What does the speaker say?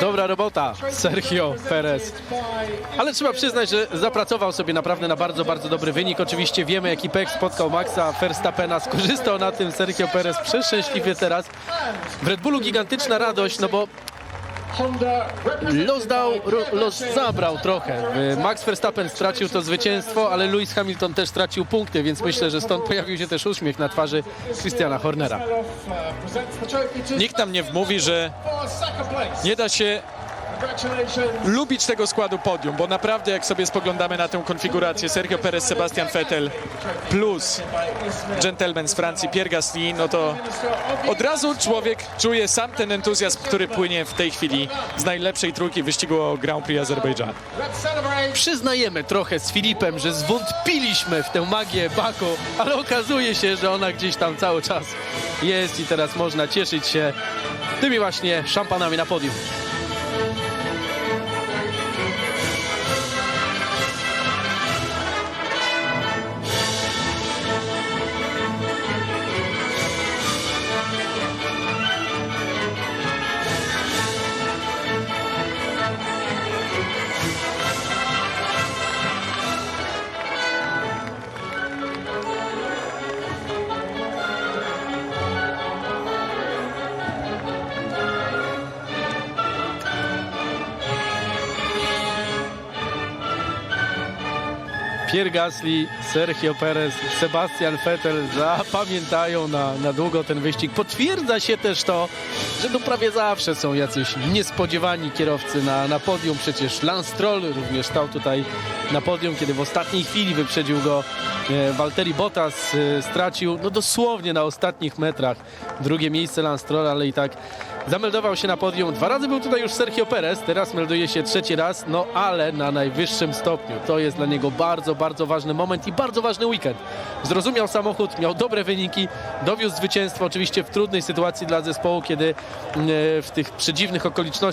Dobra robota, Sergio Perez. Ale trzeba przyznać, że zapracował sobie naprawdę na bardzo, bardzo dobry wynik. Oczywiście wiemy, jaki pek spotkał Maxa Verstappena. Skorzystał na tym Sergio Perez przeszczęśliwie teraz. W Red Bullu gigantyczna radość, no bo los dał, los zabrał trochę. Y, Max Verstappen stracił to zwycięstwo, ale Lewis Hamilton też stracił punkty, więc myślę, że stąd pojawił się też uśmiech na twarzy Christiana Hornera. Nikt nam nie wmówi, że nie da się lubić tego składu podium, bo naprawdę jak sobie spoglądamy na tę konfigurację Sergio Perez, Sebastian Vettel plus gentleman z Francji Pierre Gasly, no to od razu człowiek czuje sam ten entuzjazm, który płynie w tej chwili z najlepszej trójki wyścigu o Grand Prix Azerbejdżanu. Przyznajemy trochę z Filipem, że zwątpiliśmy w tę magię Baku, ale okazuje się, że ona gdzieś tam cały czas jest i teraz można cieszyć się tymi właśnie szampanami na podium. Pierre Gasly, Sergio Perez, Sebastian Vettel zapamiętają na, na długo ten wyścig. Potwierdza się też to, że no prawie zawsze są jacyś niespodziewani kierowcy na, na podium. Przecież Lance Stroll również stał tutaj na podium, kiedy w ostatniej chwili wyprzedził go e, Valtteri Bottas. E, stracił no dosłownie na ostatnich metrach drugie miejsce Lance Stroll, ale i tak zameldował się na podium. Dwa razy był tutaj już Sergio Perez, teraz melduje się trzeci raz, no ale na najwyższym stopniu. To jest dla niego bardzo, bardzo ważny moment i bardzo ważny weekend. Zrozumiał samochód, miał dobre wyniki, dowiózł zwycięstwo oczywiście w trudnej sytuacji dla zespołu, kiedy e, w tych przedziwnych okolicznościach